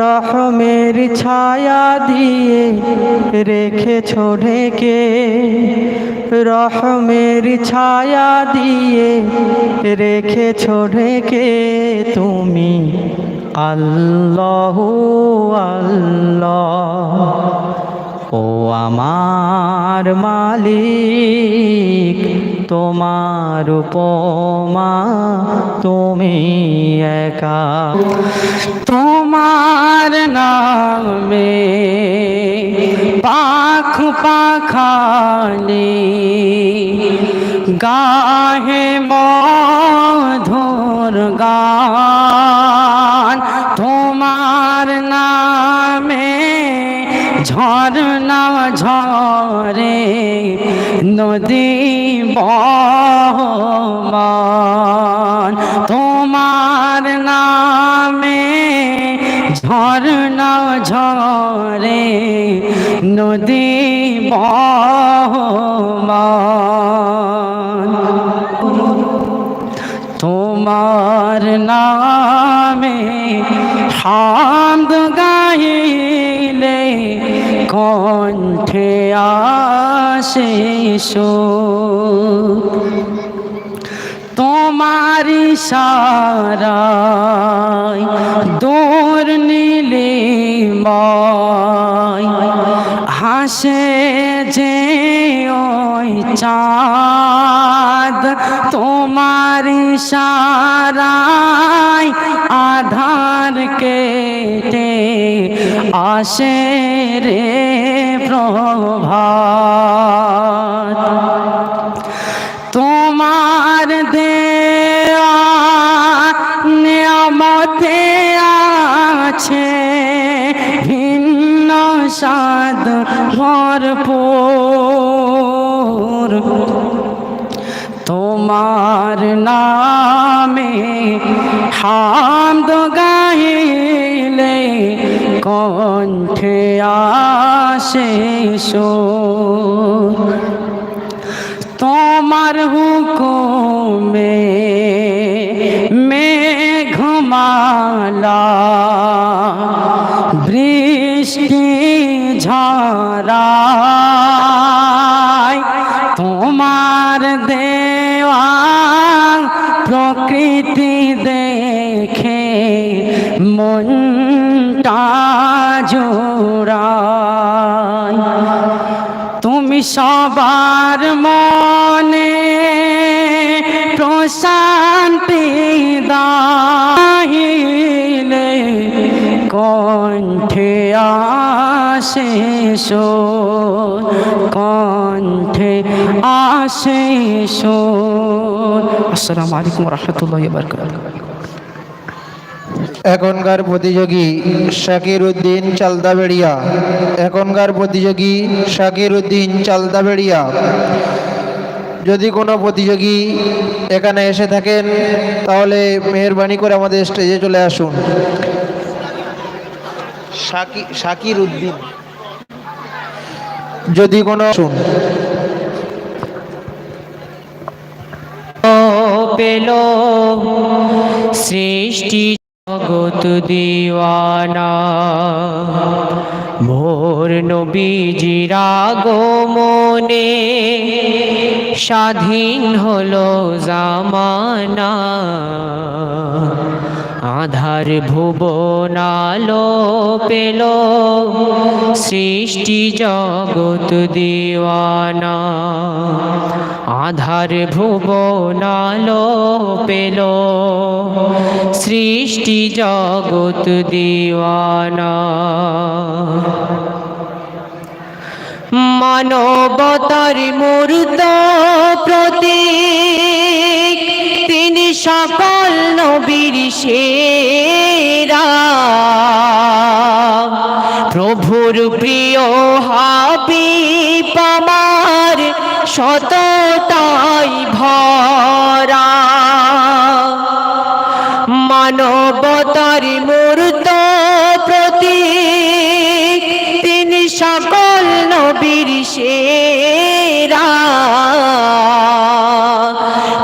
রহমের ছায়া দিয়ে রেখেছ ঢেকে, রহমের ছায়া দিয়ে রেখেছ ঢেকে তুমি আল্লাহ আল্লাহ, ও আমার মালিক। তোমার উপমা তুমি একা। তোমার নামে পাখ পাখালি গাহে মধুর গান। তোমার নামে ঝরনা ঝরে নদী ঝরে নদী বহমান তোমার নামে হামদ গাইলে কণ্ঠে আসে সুর। তোমার সারাই দূর হাসে যে ওই চাঁদ। তোমার সারাই আধার কেটে আসে রে প্রভাত। তোমার নিয়ামতে আছে ভিন্ন স্বাদ ভরপুর। তোমার নামে হামদ গাইলে কণ্ঠে আসে তোমার হুকুমে তুমি সবার মনে প্রশান্তি দাহিলে কণ্ঠে আসে সোর, কণ্ঠে আসে সোর। আসসালামু আলাইকুম রহমতুল্লাহ বরকাত এখনকার প্রতিযোগী শাকির উদ্দিন চালদাবেড়িয়া। এখনকার প্রতিযোগী শাকির উদ্দিন চালদাবেড়িয়া। যদি কোনো প্রতিযোগী এখানে এসে থাকেন তাহলে মেহরবানি করে আমাদের স্টেজে চলে আসুন। শাকি- শাকির উদ্দিন যদি কোনো শুন পেল সৃষ্টি জগত দিওয়ানা। ভোর নবীজির আগমনে স্বাধীন হলো জামানা। আধার ভুবনালো পেল সৃষ্টি জগত দিওয়ানা। আধার ভুবনালো পেল। সৃষ্টি জগত দিওয়ানা। মানবতার মূর্ত প্রতি তিনি সকল নবীর সেরা। প্রভুর প্রিয় হাবি পামার শততাই মানবতার মূর্ত প্রতি তিনি সকল নবীর সেরা।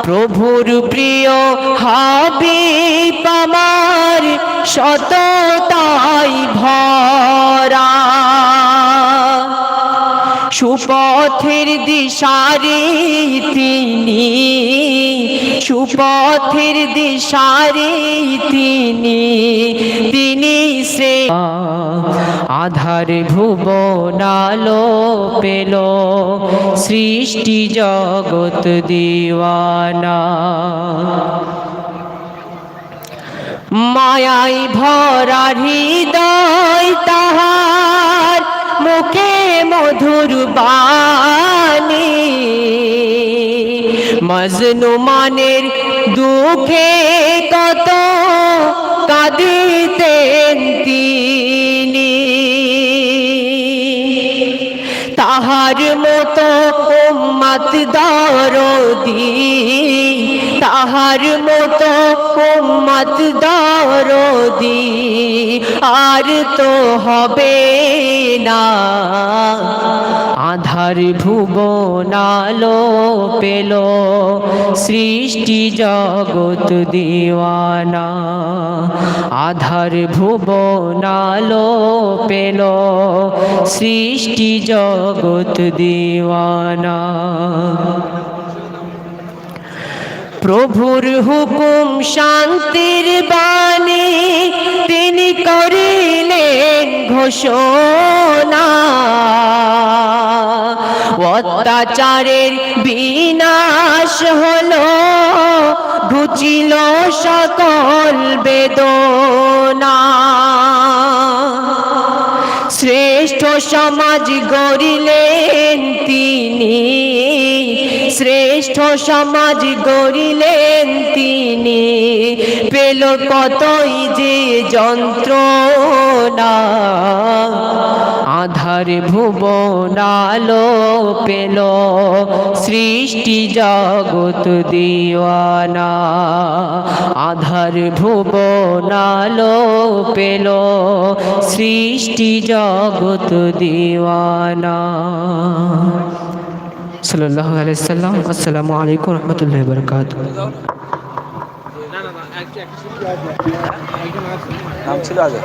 প্রভুর প্রিয় হাবিব আমার সততাই ভরা। সুপথের দিশারে তিনি সুপথের দিশারে তিনি তিনি সে আধার ভুবনালো পেল সৃষ্টি জগৎ দিওয়ানা। মায়াই ভরা হৃদয় তাহার, মুখে মধুর বাণী। মজনু মানের দুঃখে কত কাঁদিতেন তিনি। তাহার মতো উম্মত দরদি, তাহার মতো উম্মত দরদি আর তো হবে না। আধার ভুবনালো পেল সৃষ্টি জগৎ দিওয়ানা। আধার ভুবনালো পেল সৃষ্টি জগৎ দিওয়ানা। প্রভুর হুকুম শান্তির বাণী করিলেন ঘোষণা। অত্যাচারের বিনাশ হলো ঘুচিল সকল বেদনা। শ্রেষ্ঠ সমাজ গড়িলেন তিনি। শ্রেষ্ঠ সমাজ গড়িলেন তিনি। পেল কতই যে যন্ত্রণা। আধার ভুবনালো পেল সৃষ্টি জগৎ দিওয়ানা। আধার ভুবনালো পেল সৃষ্টি জগৎ দিওয়ানা। সাল্লাল্লাহু আলাইহি সাল্লাম আসসালামু আলাইকুম রহমতুল্লাহি বারাকাত নাম ছিল আগে।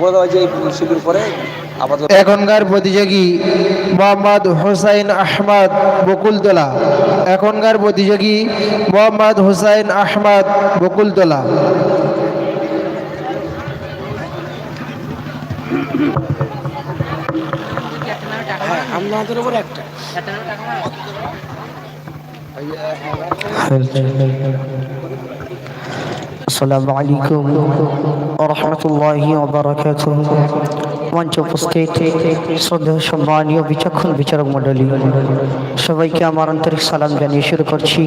বলে দেওয়া যে এই শিবির পরে আপাতত এখনকার প্রতিযোগী মোহাম্মদ হোসাইন আহমদ বকুলতলা। এখনকার প্রতিযোগী মোহাম্মদ হোসাইন আহমদ বকুলতলা। আসসালামু আলাইকুম রহমতুল্লাহি ওবরাকাত মঞ্চ উপস্থিত শ্রদ্ধা সম্মানীয় বিচক্ষণ বিচারক মণ্ডলী, সবাইকে আমার আন্তরিক সালাম জানিয়ে শুরু করছি।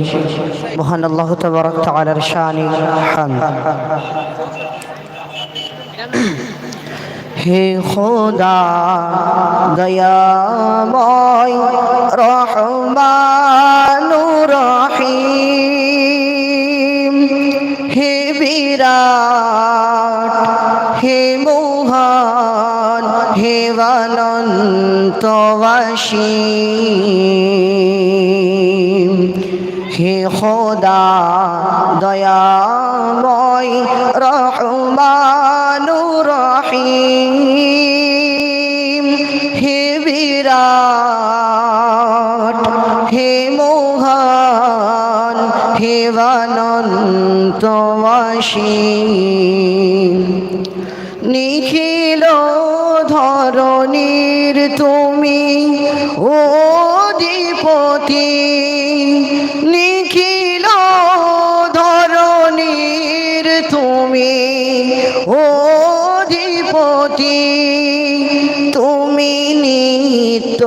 মহান আল্লাহ তবরক তালার শানি। হামদ হে খোদা দয়াময় রহমানু রহিম হে বিরাট হে মোহন হে অনন্তবাসী। হে খোদা দয়াময় হে অনন্তবাসী নিখিল ধরণীর তুমি অধিপতি। নিখিল ধরণীর তুমি অধিপতি। তুমি নিত্য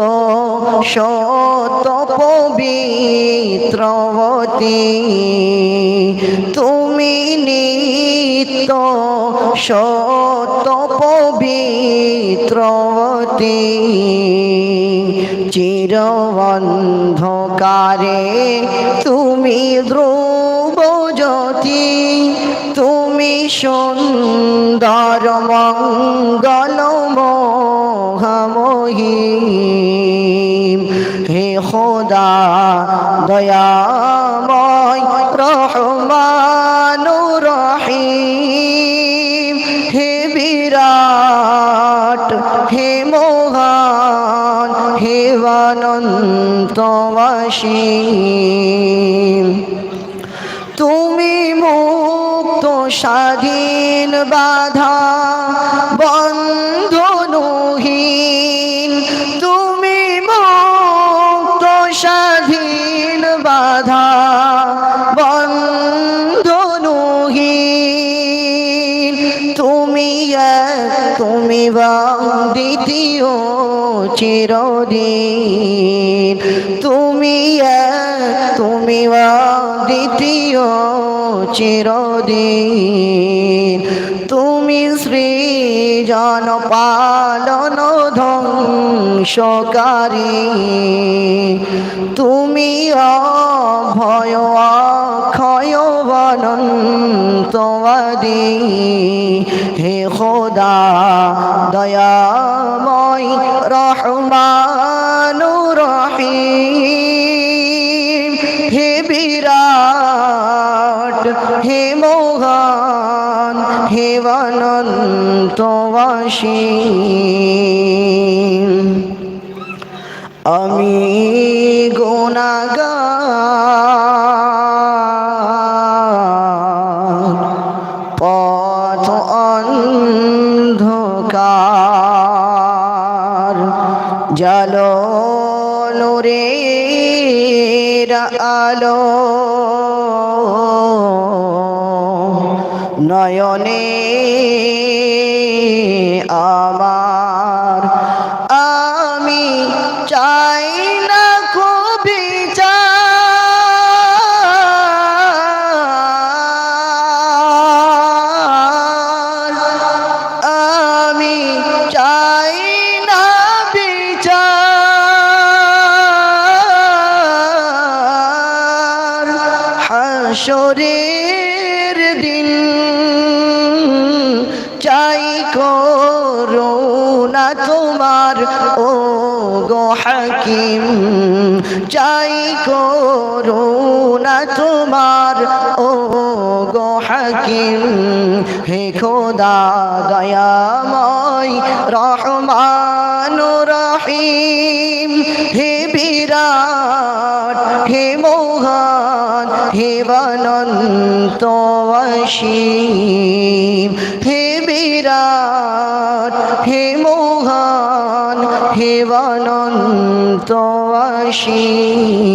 শত পবিত্রবতী তুমি নিত্য শত পবিত্রবতী। চির অন্ধকারে তুমি ধ্রুব জ্যোতি তুমি সুন্দর মঙ্গল দয়াময় রহমানু রহিম। হে বিরাট হে মোহান হে অনন্তবাসীম তুমি মুক্ত স্বাধীন বাধা তুমি দ্বিতীয় চিরদিন। তুমি তুমি দ্বিতীয় চিরদিন। তুমি সৃজন পালন ধ্বংসকারী। তুমি অভয় অনন্তবাদী হে খোদা দয়াময় রহমান রহিম হে বিরাট হে মোহান হে অনন্তবাসী। পথ অন্ধকার। জল নুরের আলো। নয়নে হাসরের দিন চাই করুণা তোমার ও গো হাকিম। চাই করুণা তোমার ও গো হাকিম। হে খোদা দয়াময় রহমান রহিম। বনন্ত অসীম হে বিরাট, হে মোহন, হে বনন্ত অসীম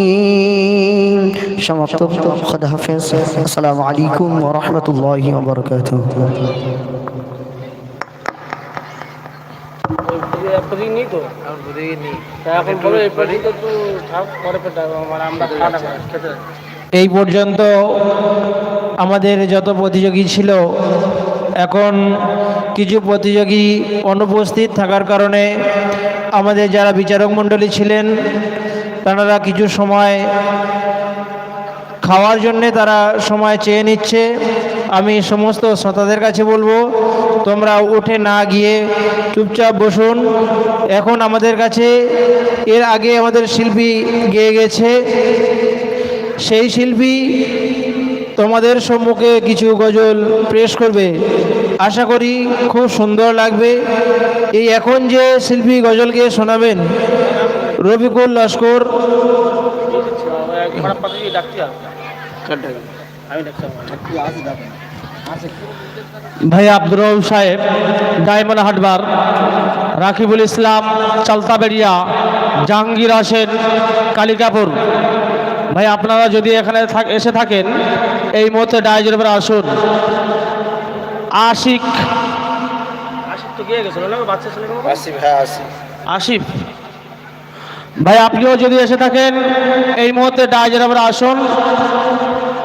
সমাপ্ত খোদা হাফেজ। আসসালামু আলাইকুম ওয়া রাহমাতুল্লাহি ওয়া বারাকাতুহু তো তো এই পর্যন্ত আমাদের যত প্রতিযোগী ছিল, এখন কিছু প্রতিযোগী অনুপস্থিত থাকার কারণে আমাদের যারা বিচারক মণ্ডলী ছিলেন, তারা কিছু সময় খাওয়ার জন্যে তারা সময় চেয়ে নিচ্ছে। আমি সমস্ত শ্রোতাদের কাছে বলব, তোমরা উঠে না গিয়ে চুপচাপ বসুন। এখন আমাদের কাছে, এর আগে আমাদের শিল্পী গেয়ে গেছে। সেই শিল্পী তোমাদের সম্মুখে কিছু গজল পেশ করবে। আশা করি খুব সুন্দর লাগবে। এই এখন যে শিল্পী গজলকে শোনাবেন রবিকুল লস্কর। ভাই আব্দুর সাহেব, ডায়মন্ড হাটবার, রাকিবুল ইসলাম, চালতাবেড়িয়া, জাহাঙ্গীর হোসেন, কালিকাপুর। ভাই আপনারা যদি এখানে থাক- এসে থাকেন এই মুহূর্তে ডাইজের উপরে আসুন। আশিক। আসিফ তো গিয়ে গেছিল না? বাচ্চা ছেলে আসিফ ভাই আপনিও যদি এসে থাকেন এই মুহূর্তে ডাইজের উপরে আসুন।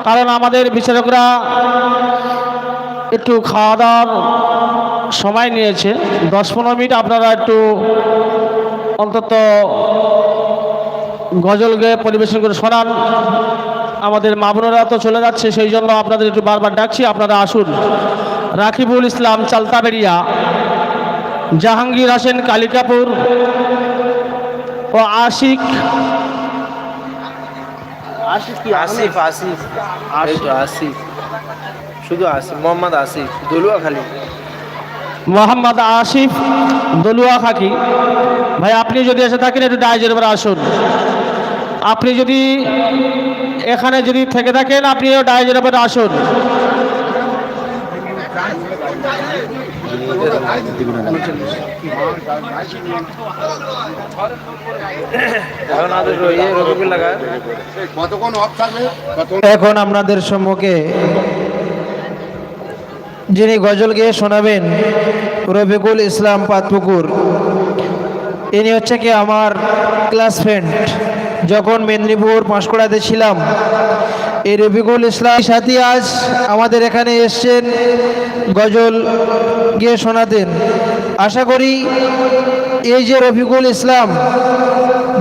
কারণ আমাদের বিচারকরা একটু খাওয়া দাওয়ার সময় নিয়েছে। দশ পনেরো মিনিট আপনারা একটু অন্তত গজল গেয়ে পরিবেশন করে শোনান। আমাদের মামুনেরা তো চলে যাচ্ছে সেই জন্য আপনাদের একটু বারবার ডাকছি আপনারা আসুন। রাকিবুল ইসলাম চালতাবেড়িয়া জাহাঙ্গীর হোসেন কালিকাপুর ও আশিক। আসিফ কি আসিফ আসিফ শুধু আসিফ মোহাম্মদ আসিফ দলুয়া খালি মোহাম্মদ আসিফ দলুয়া খাকি। ভাই, আপনি যদি এসে থাকেন, একটু ডাইজের উপরে আসুন। আপনি যদি এখানে যদি থেকে থাকেন আপনিও ডাইজের উপরে আসুন। এখন আপনাদের সম্মুখে যিনি গজল শোনাবেন, রফিকুল ইসলাম পাতপুকুর, ইনি হচ্ছে কি আমার ক্লাস ফ্রেন্ড। যখন মেদিনীপুর পাঁশকুড়াতে ছিলাম, এই রফিকুল ইসলাম সাথী আজ আমাদের এখানে এসছেন গজল গিয়ে শোনাতেন। আশা করি এই যে রফিকুল ইসলাম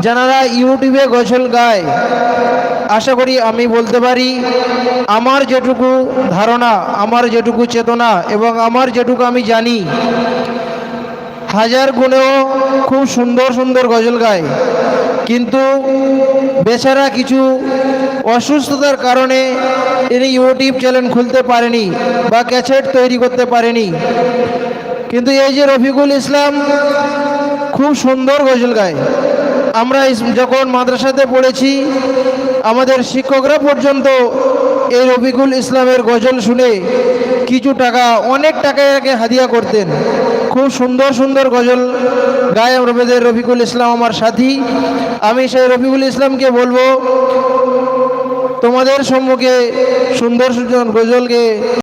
যারা ইউটিউবে গজল গায়, আশা করি আমি বলতে পারি, আমার যেটুকু ধারণা, আমার যেটুকু চেতনা এবং আমার যেটুকু আমি জানি, হাজার গুণেও খুব সুন্দর সুন্দর গজল গায়। কিন্তু বেচারা কিছু অসুস্থতার কারণে তিনি ইউটিউব চ্যানেল খুলতে পারেনি বা ক্যাসেট তৈরি করতে পারেনি। কিন্তু এই যে রফিকুল ইসলাম খুব সুন্দর গজল গায়। আমরা যখন মাদ্রাসাতে পড়েছি, আমাদের শিক্ষকরা পর্যন্ত এই রফিকুল ইসলামের গজল শুনে কিছু টাকা, অনেক টাকায় একে হাদিয়া করতেন। খুব সুন্দর সুন্দর গজল গায়ে আমাদের রফিকুল ইসলাম আমার সাথী। আমি সেই রফিকুল ইসলামকে বলব, তোমাদের সম্মুখে সুন্দর সুন্দর গজলকে